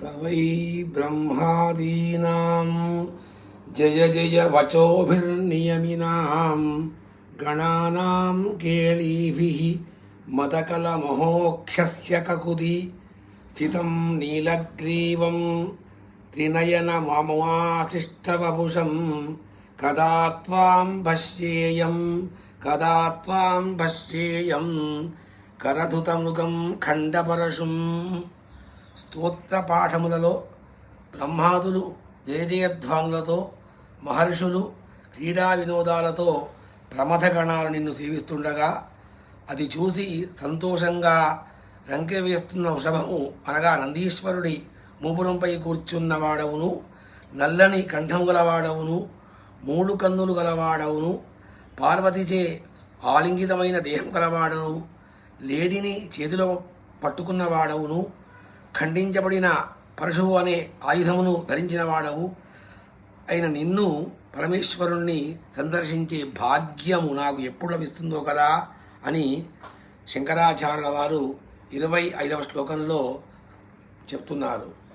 తవై బ్రహ్మాదీనాం జయ జయ వచోభిర్నియమినాం గణానాం కేళీభి మదకలమోక్షస్య కకుది స్థితం నీలగ్రీవం త్రినయనమమాశిష్టవపుషం కదా త్వాం భస్యేయం కదా త్వాం భస్యేయం కరధుతమృగం ఖండపరశుం స్తోత్ర పాఠములలో బ్రహ్మాదులు జయజయధ్వాంగులతో మహర్షులు క్రీడా వినోదాలతో ప్రమథగణాలు నిన్ను సేవిస్తుండగా అది చూసి సంతోషంగా రంకె వేస్తున్న వృషభము అనగా నందీశ్వరుడి మూపురంపై కూర్చున్నవాడవును నల్లని కంఠం గలవాడవును మూడు కన్నులు గలవాడవును పార్వతిచే ఆలింగితమైన దేహం గలవాడను లేడిని చేతిలో పట్టుకున్నవాడవును ఖండించబడిన పరశువు అనే ఆయుధమును ధరించిన వాడవు అయిన నిన్ను పరమేశ్వరుణ్ణి సందర్శించే భాగ్యము నాకు ఎప్పుడు లభిస్తుందో కదా అని శంకరాచార్యుల వారు ఇరవై ఐదవ శ్లోకంలో చెప్తున్నారు.